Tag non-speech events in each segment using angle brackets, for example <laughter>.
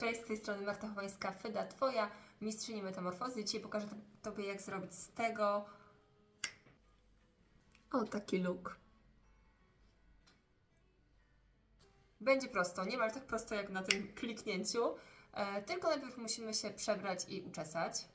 Cześć, z tej strony Marta Chowańska, Fyda, Twoja mistrzyni metamorfozy. Dzisiaj pokażę Tobie, jak zrobić z tego o taki look. Będzie prosto, niemal tak prosto jak na tym kliknięciu, e, tylko najpierw musimy się przebrać i uczesać.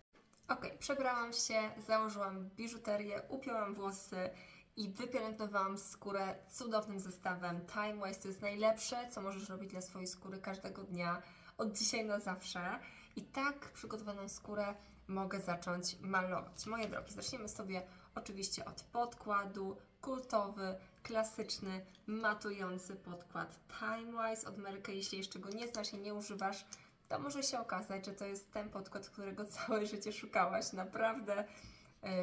Ok, przebrałam się, założyłam biżuterię, upięłam włosy i wypielęgnowałam skórę cudownym zestawem Time Waste. To jest najlepsze, co możesz robić dla swojej skóry każdego dnia, od dzisiaj na zawsze. I tak przygotowaną skórę mogę zacząć malować. Moje drogi, zaczniemy sobie oczywiście od podkładu. Kultowy, klasyczny, matujący podkład Time Wise od Merky. Jeśli jeszcze go nie znasz i nie używasz, to może się okazać, że to jest ten podkład, którego <laughs> całe życie szukałaś. Naprawdę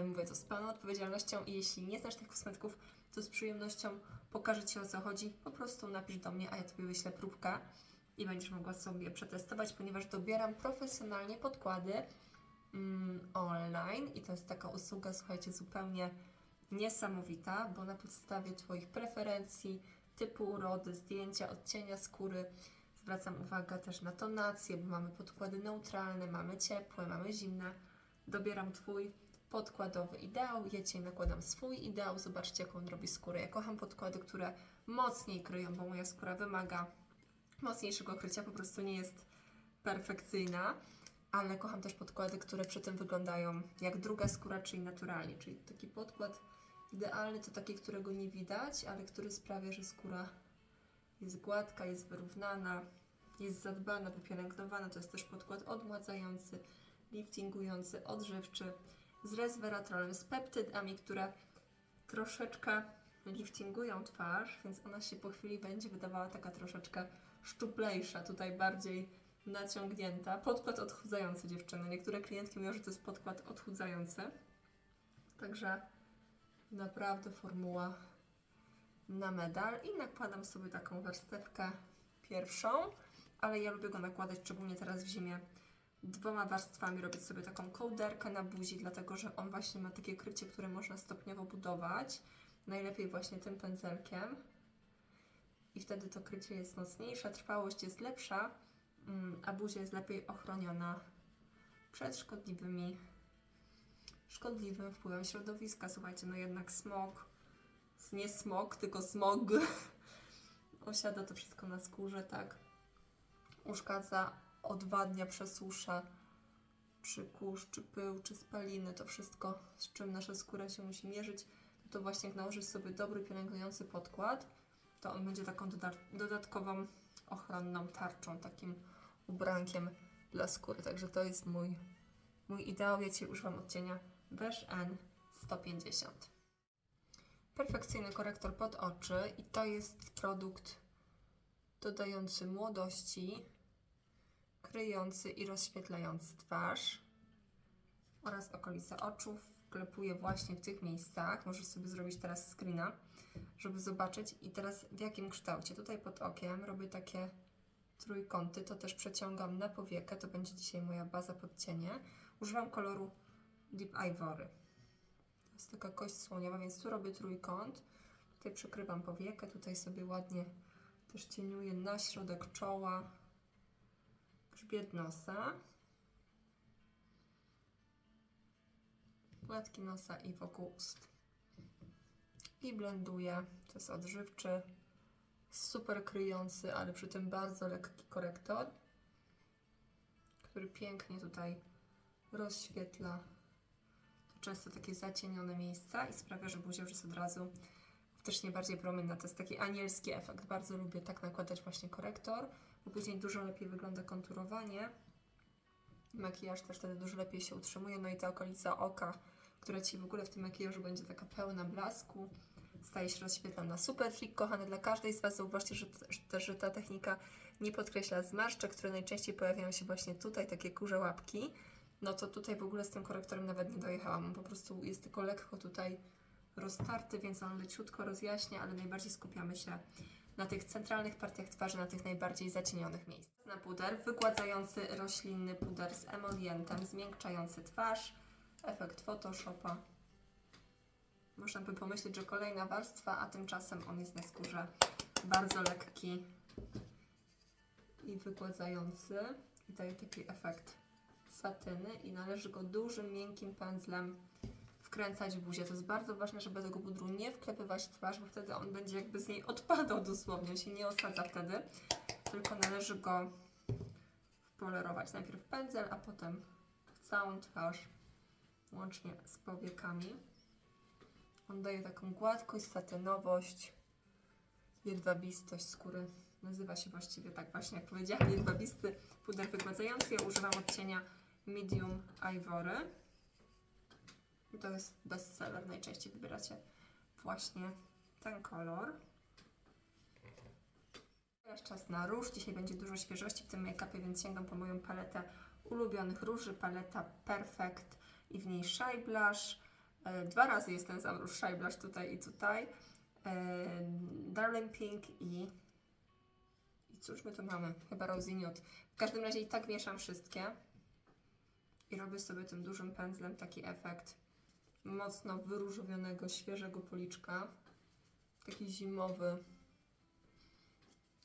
mówię to z pełną odpowiedzialnością i jeśli nie znasz tych kosmetyków, to z przyjemnością pokażę Ci o co chodzi. Po prostu napisz do mnie, a ja Tobie wyślę próbkę i będziesz mogła sobie przetestować, ponieważ dobieram profesjonalnie podkłady mm, online i to jest taka usługa, słuchajcie, zupełnie niesamowita, bo na podstawie Twoich preferencji, typu urody, zdjęcia, odcienia skóry, zwracam uwagę też na tonację, bo mamy podkłady neutralne, mamy ciepłe, mamy zimne. Dobieram Twój podkładowy ideał, ja Cię nakładam swój ideał, zobaczcie jaką on robi skórę. Ja kocham podkłady, które mocniej kryją, bo moja skóra wymaga mocniejszego krycia, po prostu nie jest perfekcyjna, ale kocham też podkłady, które przy tym wyglądają jak druga skóra, czyli naturalnie, czyli taki podkład idealny to taki, którego nie widać, ale który sprawia, że skóra jest gładka, jest wyrównana, jest zadbana, wypielęgnowana. To jest też podkład odmładzający, liftingujący, odżywczy, z resveratrolem, z peptydami, które troszeczkę liftingują twarz, więc ona się po chwili będzie wydawała taka troszeczkę szczuplejsza, tutaj bardziej naciągnięta. Podkład odchudzający dziewczyny. Niektóre klientki mówią, że to jest podkład odchudzający. Także naprawdę formuła na medal i nakładam sobie taką warstewkę pierwszą, ale ja lubię go nakładać szczególnie teraz w zimie dwoma warstwami, robić sobie taką kołderkę na buzi, dlatego że on właśnie ma takie krycie, które można stopniowo budować. Najlepiej właśnie tym pędzelkiem. I wtedy to krycie jest mocniejsze, trwałość jest lepsza, mm, a buzia jest lepiej ochroniona przed szkodliwymi szkodliwym wpływem środowiska. Słuchajcie, no jednak smog, nie smog, tylko smog <laughs> osiada to wszystko na skórze, tak? Uszkadza, odwadnia, przesusza, czy kurz, czy pył, czy spaliny, to wszystko, z czym nasza skóra się musi mierzyć, to właśnie jak nałożysz sobie dobry, pielęgnujący podkład, to on będzie taką doda- dodatkową ochronną tarczą, takim ubrankiem dla skóry. Także to jest mój, mój ideał. Ja Cię używam odcienia Beige N 150. Perfekcyjny korektor pod oczy i to jest produkt dodający młodości, kryjący i rozświetlający twarz oraz okolice oczu. Wklepuję właśnie w tych miejscach. Możesz sobie zrobić teraz screena, żeby zobaczyć. I teraz w jakim kształcie? Tutaj pod okiem robię takie trójkąty. To też przeciągam na powiekę. To będzie dzisiaj moja baza pod cienie. Używam koloru Deep Ivory. To jest taka kość słoniowa, więc tu robię trójkąt. Tutaj przykrywam powiekę. Tutaj sobie ładnie też cieniuję na środek czoła, grzbiet nosa. płatki nosa i wokół ust. I blenduję. To jest odżywczy, super kryjący, ale przy tym bardzo lekki korektor, który pięknie tutaj rozświetla często takie zacienione miejsca i sprawia, że buzia już jest od razu faktycznie bardziej promienna. To jest taki anielski efekt. Bardzo lubię tak nakładać właśnie korektor, bo później dużo lepiej wygląda konturowanie. Makijaż też wtedy dużo lepiej się utrzymuje. No i ta okolica oka, która Ci w ogóle w tym makijażu będzie taka pełna blasku, staje się rozświetlona. Super trik, kochany dla każdej z Was. Zauważcie, że, że, że ta technika nie podkreśla zmarszczek, które najczęściej pojawiają się właśnie tutaj, takie kurze łapki. No to tutaj w ogóle z tym korektorem nawet nie dojechałam. On po prostu jest tylko lekko tutaj roztarty, więc on leciutko rozjaśnia, ale najbardziej skupiamy się na tych centralnych partiach twarzy, na tych najbardziej zacienionych miejscach. Na puder, wygładzający roślinny puder z emolientem, zmiękczający twarz, efekt Photoshopa. Można by pomyśleć, że kolejna warstwa, a tymczasem on jest na skórze bardzo lekki i wygładzający. i daje taki efekt satyny i należy go dużym, miękkim pędzlem wkręcać w buzię. To jest bardzo ważne, żeby tego pudru nie wklepywać w twarz, bo wtedy on będzie jakby z niej odpadał dosłownie, on się nie osadza wtedy, tylko należy go polerować. Najpierw pędzel, a potem całą twarz, łącznie z powiekami. On daje taką gładkość, satynowość, jedwabistość skóry. Nazywa się właściwie tak właśnie, jak powiedziałam, jedwabisty puder wygładzający. Ja używam odcienia Medium Ivory. I to jest bestseller. Najczęściej wybieracie właśnie ten kolor. Teraz czas na róż. Dzisiaj będzie dużo świeżości w tym make-upie, więc sięgam po moją paletę ulubionych róży. Paleta Perfect i w niej Shy Blush. E, Dwa razy jest ten sam tutaj i tutaj. E, Darling Pink i... I cóż my tu mamy? Chyba Rosy Nude. W każdym razie i tak mieszam wszystkie. I robię sobie tym dużym pędzlem taki efekt mocno wyróżowionego, świeżego policzka. Taki zimowy,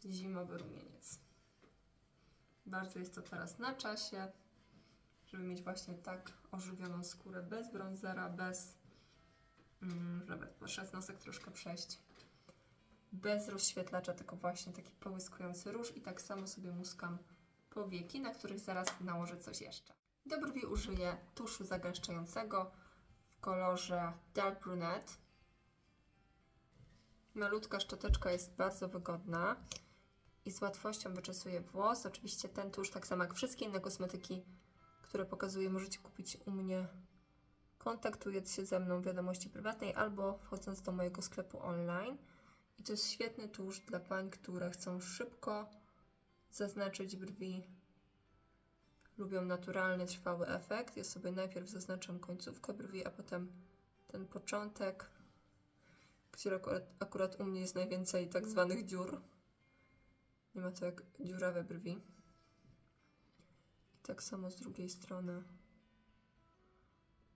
zimowy rumieniec. Bardzo jest to teraz na czasie, żeby mieć właśnie tak ożywioną skórę, bez bronzera, bez, mm, żeby przez nosek troszkę przejść, bez rozświetlacza, tylko właśnie taki połyskujący róż i tak samo sobie muskam powieki, na których zaraz nałożę coś jeszcze. Do brwi użyję tuszu zagęszczającego w kolorze Dark Brunette. Malutka szczoteczka jest bardzo wygodna i z łatwością wyczesuje włos. Oczywiście ten tusz, tak samo jak wszystkie inne kosmetyki, które pokazuję, możecie kupić u mnie kontaktując się ze mną w wiadomości prywatnej albo wchodząc do mojego sklepu online. I to jest świetny tusz dla pań, które chcą szybko zaznaczyć brwi, lubią naturalny, trwały efekt. Ja sobie najpierw zaznaczam końcówkę brwi, a potem ten początek, gdzie akurat, akurat u mnie jest najwięcej tak zwanych dziur. Nie ma to jak dziurawe brwi. Tak samo z drugiej strony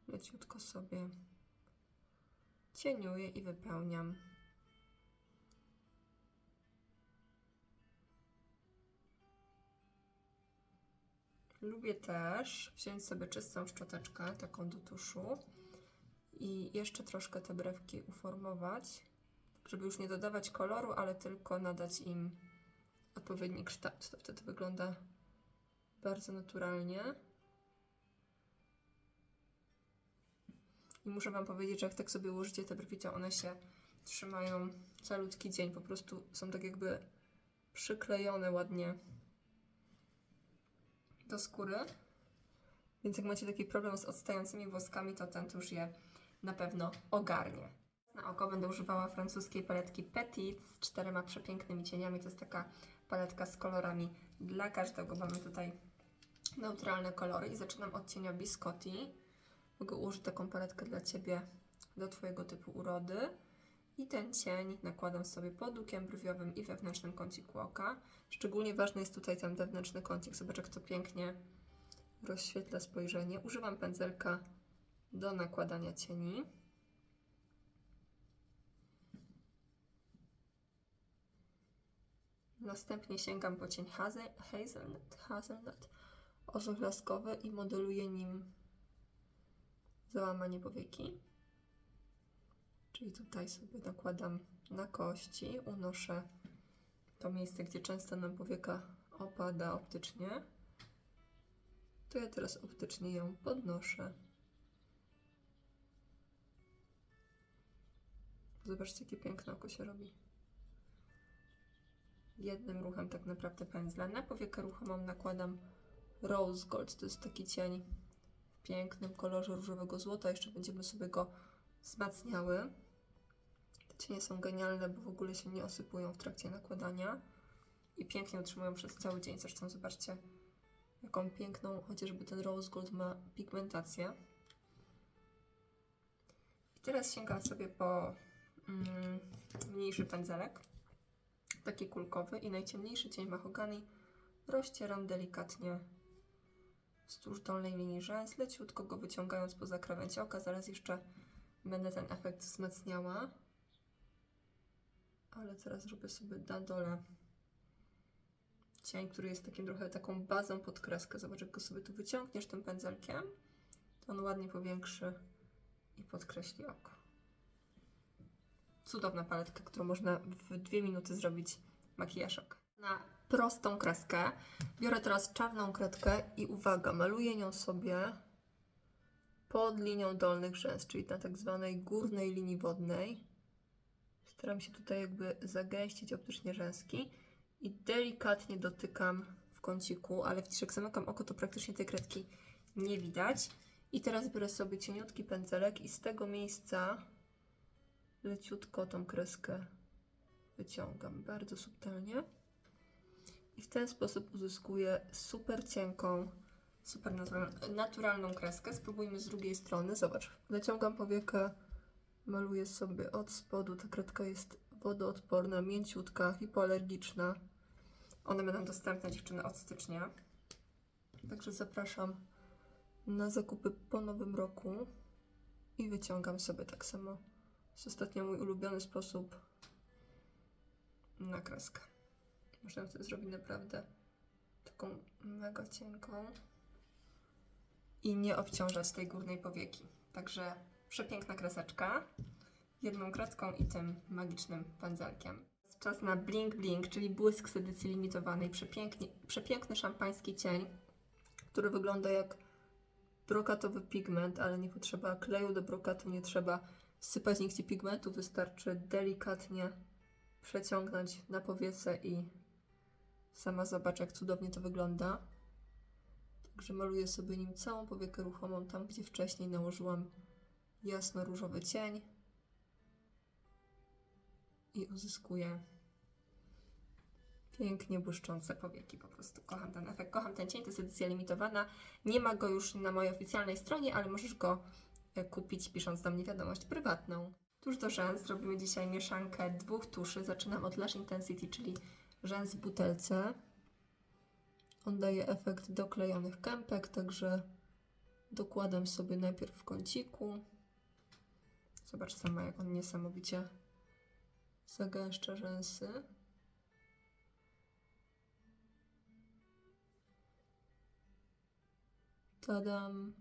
leciutko sobie cieniuję i wypełniam. Lubię też wziąć sobie czystą szczoteczkę, taką do tuszu i jeszcze troszkę te brewki uformować, żeby już nie dodawać koloru, ale tylko nadać im odpowiedni kształt. To wtedy wygląda bardzo naturalnie. I muszę Wam powiedzieć, że jak tak sobie ułożycie te brwi, to one się trzymają calutki dzień. Po prostu są tak jakby przyklejone ładnie do skóry. Więc jak macie taki problem z odstającymi włoskami, to ten tusz je na pewno ogarnie. Na oko będę używała francuskiej paletki Petit z czterema przepięknymi cieniami. To jest taka paletka z kolorami dla każdego. Mamy tutaj neutralne kolory i zaczynam od cienia Biscotti. Mogę użyć taką paletkę dla Ciebie do Twojego typu urody. I ten cień nakładam sobie pod łukiem brwiowym i wewnętrznym kąciku oka. Szczególnie ważny jest tutaj ten wewnętrzny kącik. Zobacz, jak to pięknie rozświetla spojrzenie. Używam pędzelka do nakładania cieni. Następnie sięgam po cień hazel, hazelnut, hazelnut orzech laskowy i modeluję nim załamanie powieki. Czyli tutaj sobie nakładam na kości, unoszę to miejsce, gdzie często nam powieka opada optycznie. To ja teraz optycznie ją podnoszę. Zobaczcie, jakie piękne oko się robi. Jednym ruchem tak naprawdę pędzla. Na powiekę ruchomą nakładam Rose Gold. To jest taki cień w pięknym kolorze różowego złota. Jeszcze będziemy sobie go wzmacniały. Te cienie są genialne, bo w ogóle się nie osypują w trakcie nakładania i pięknie utrzymują przez cały dzień. Zresztą zobaczcie, jaką piękną chociażby ten rose gold ma pigmentację. I teraz sięgam sobie po mm, mniejszy pędzelek, taki kulkowy i najciemniejszy cień mahogany rozcieram delikatnie wzdłuż dolnej linii rzęs, leciutko go wyciągając poza krawędź oka. Zaraz jeszcze będę ten efekt wzmacniała. Ale teraz robię sobie na dole cień, który jest takim trochę taką bazą pod kreskę. Zobacz, jak go sobie tu wyciągniesz tym pędzelkiem, to on ładnie powiększy i podkreśli oko. Cudowna paletka, którą można w dwie minuty zrobić makijażek. Na prostą kreskę biorę teraz czarną kredkę i uwaga, maluję nią sobie pod linią dolnych rzęs, czyli na tak zwanej górnej linii wodnej. Staram się tutaj jakby zagęścić optycznie rzęski i delikatnie dotykam w kąciku, ale widzisz, jak zamykam oko, to praktycznie tej kredki nie widać. I teraz biorę sobie cieniutki pędzelek i z tego miejsca leciutko tą kreskę wyciągam bardzo subtelnie. I w ten sposób uzyskuję super cienką, super natural- naturalną kreskę. Spróbujmy z drugiej strony. Zobacz, naciągam powiekę, maluję sobie od spodu. Ta kredka jest wodoodporna, mięciutka, hipoalergiczna. One będą dostępne dziewczyny od stycznia. Także zapraszam na zakupy po nowym roku i wyciągam sobie tak samo. Jest ostatnio mój ulubiony sposób na kreskę. Można to zrobić naprawdę taką mega cienką i nie obciążać tej górnej powieki. Także przepiękna kreseczka, jedną kredką i tym magicznym pędzelkiem. Czas na Blink Blink, czyli błysk z edycji limitowanej. Przepięknie, przepiękny szampański cień, który wygląda jak brokatowy pigment, ale nie potrzeba kleju do brokatu, nie trzeba sypać nigdzie pigmentu, wystarczy delikatnie przeciągnąć na powiece i sama zobacz, jak cudownie to wygląda. Także maluję sobie nim całą powiekę ruchomą, tam gdzie wcześniej nałożyłam jasno-różowy cień i uzyskuję pięknie błyszczące powieki. Po prostu kocham ten efekt, kocham ten cień, to jest edycja limitowana. Nie ma go już na mojej oficjalnej stronie, ale możesz go e, kupić pisząc do mnie wiadomość prywatną. Tuż do rzęs robimy dzisiaj mieszankę dwóch tuszy. Zaczynam od Lash Intensity, czyli rzęs w butelce. On daje efekt doklejonych kępek, także dokładam sobie najpierw w kąciku. Zobacz sama, jak on niesamowicie zagęszcza rzęsy. Tadam.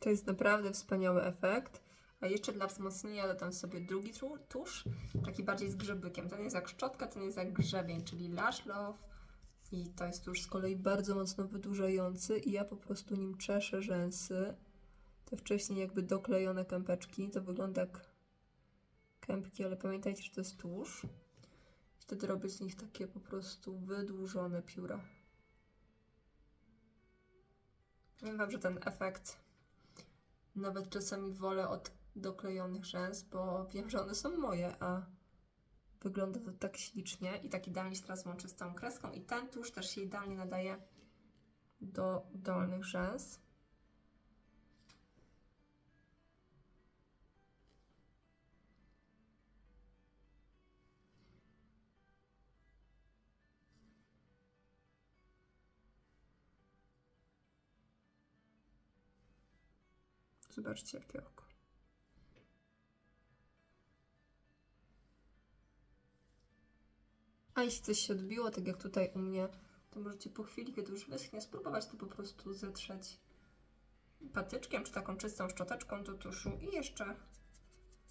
To jest naprawdę wspaniały efekt. Jeszcze dla wzmocnienia dodam sobie drugi tu- tusz, taki bardziej z grzebykiem. Ten jest jak szczotka, ten jest jak grzebień, czyli Lash Love. I to jest tusz z kolei bardzo mocno wydłużający i ja po prostu nim czeszę rzęsy. Te wcześniej jakby doklejone kępeczki, to wygląda jak kępki, ale pamiętajcie, że to jest tusz. Wtedy robię z nich takie po prostu wydłużone pióra. Powiem Wam, że ten efekt nawet czasami wolę od doklejonych rzęs, bo wiem, że one są moje, a wygląda to tak ślicznie i tak idealnie się teraz łączy z tą kreską i ten tusz też się idealnie nadaje do dolnych rzęs. Zobaczcie, jakie oko. A jeśli coś się odbiło, tak jak tutaj u mnie, to możecie po chwili, kiedy już wyschnie, spróbować to po prostu zetrzeć patyczkiem czy taką czystą szczoteczką do tuszu i jeszcze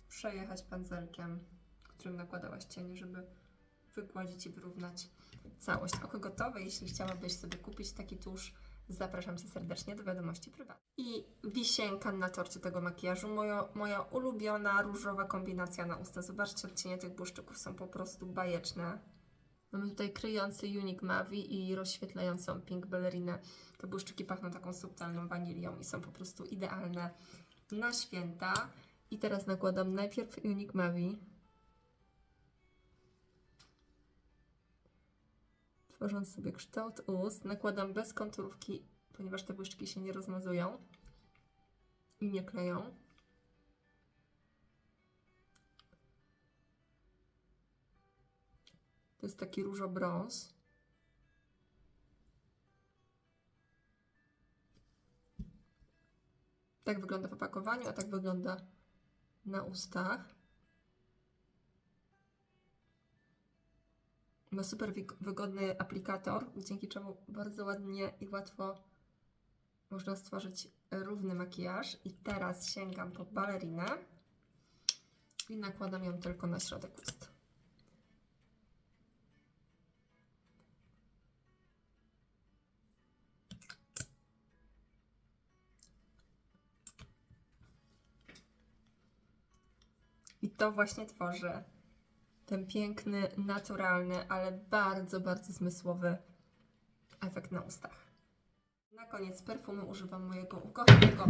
przejechać pędzelkiem, którym nakładałaś cienie, żeby wygładzić i wyrównać całość. Oko gotowe. Jeśli chciałabyś sobie kupić taki tusz, zapraszam Cię serdecznie do wiadomości prywatnych. I wisienka na torcie tego makijażu. Moja, moja ulubiona różowa kombinacja na usta. Zobaczcie, odcienie tych błyszczyków są po prostu bajeczne. Mamy tutaj kryjący Unique Mavi i rozświetlającą Pink Ballerinę. Te błyszczyki pachną taką subtelną wanilią i są po prostu idealne na święta. I teraz nakładam najpierw Unique Mavi. Tworząc sobie kształt ust, nakładam bez konturówki, ponieważ te błyszczyki się nie rozmazują i nie kleją. To jest taki różo-brąz. Tak wygląda w opakowaniu, a tak wygląda na ustach. Ma super wygodny aplikator, dzięki czemu bardzo ładnie i łatwo można stworzyć równy makijaż. I teraz sięgam po balerinę i nakładam ją tylko na środek ust. To właśnie tworzy ten piękny, naturalny, ale bardzo, bardzo zmysłowy efekt na ustach. Na koniec perfumy używam mojego ukochanego,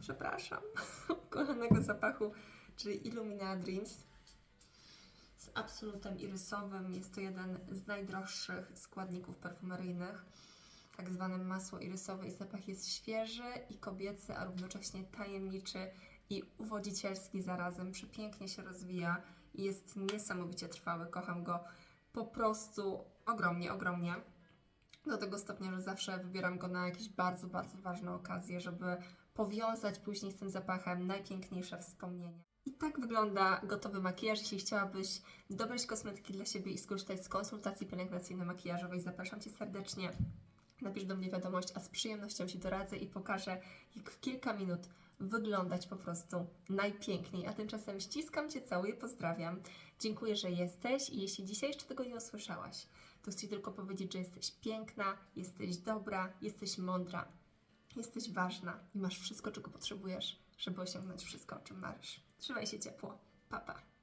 przepraszam, <laughs> ukochanego zapachu, czyli Illumina Dreams z absolutem irysowym. Jest to jeden z najdroższych składników perfumeryjnych, tak zwane masło irysowe i zapach jest świeży i kobiecy, a równocześnie tajemniczy i uwodzicielski zarazem. Przepięknie się rozwija i jest niesamowicie trwały. Kocham go po prostu ogromnie, ogromnie. Do tego stopnia, że zawsze wybieram go na jakieś bardzo, bardzo ważne okazje, żeby powiązać później z tym zapachem najpiękniejsze wspomnienia. I tak wygląda gotowy makijaż. Jeśli chciałabyś dobrać kosmetyki dla siebie i skorzystać z konsultacji pielęgnacyjno-makijażowej, zapraszam Cię serdecznie. Napisz do mnie wiadomość, a z przyjemnością Ci doradzę i pokażę, jak w kilka minut wyglądać po prostu najpiękniej. A tymczasem ściskam Cię, całuję, pozdrawiam. Dziękuję, że jesteś i jeśli dzisiaj jeszcze tego nie usłyszałaś, to chcę Ci tylko powiedzieć, że jesteś piękna, jesteś dobra, jesteś mądra, jesteś ważna i masz wszystko, czego potrzebujesz, żeby osiągnąć wszystko, o czym marzysz. Trzymaj się ciepło. Pa, pa.